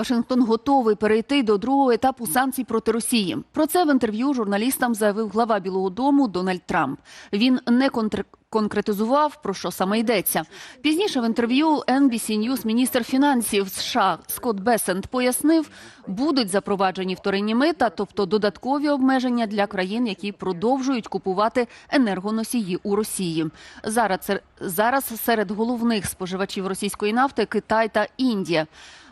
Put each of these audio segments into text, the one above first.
Вашингтон готовий перейти до другого етапу санкцій проти Росії. Про це в інтерв'ю журналістам заявив глава Білого Дому Дональд Трамп. Він не контр... конкретизував про що саме йдеться. Пізніше в інтерв'ю NBC News міністр фінансів США Скотт Бесент пояснив, будуть запроваджені вторинні мита, тобто додаткові обмеження для країн, які продовжують купувати енергоносії у Росії. Зараз зараз серед головних споживачів російської нафти Китай та Індія.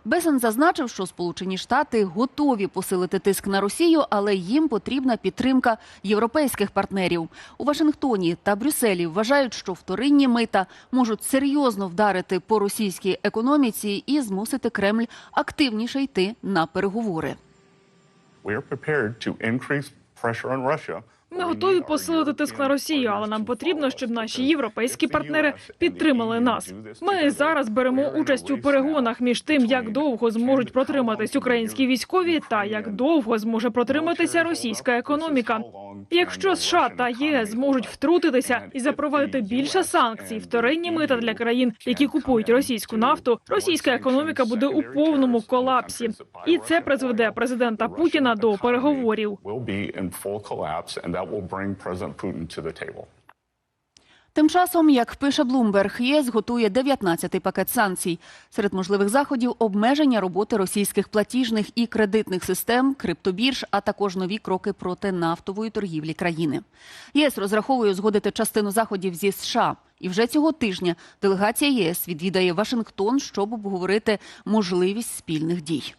Бесен зазначив, що Сполучені Штати готові посилити тиск на Росію, але їм потрібна підтримка європейських партнерів. У Вашингтоні та Брюсселі вважають, що вторинні мита можуть серйозно вдарити по російській економіці і змусити Кремль активніше йти на переговори. Ми готові посилити тиск на Росію, але нам потрібно, щоб наші європейські партнери підтримали нас. Ми зараз беремо участь у перегонах між тим, як довго зможуть протриматись українські військові, та як довго зможе протриматися російська економіка. Якщо США та ЄС зможуть втрутитися і запровадити більше санкцій, вторинні мита для країн, які купують російську нафту, російська економіка буде у повному колапсі, і це призведе президента Путіна до переговорів. That will bring President Putin to the table. Тим часом, як пише Блумберг, ЄС готує 19-й пакет санкцій. Серед можливих заходів обмеження роботи російських платіжних і кредитних систем, криптобірж, а також нові кроки проти нафтової торгівлі країни. ЄС розраховує узгодити частину заходів зі США. І вже цього тижня делегація ЄС відвідає Вашингтон, щоб обговорити можливість спільних дій.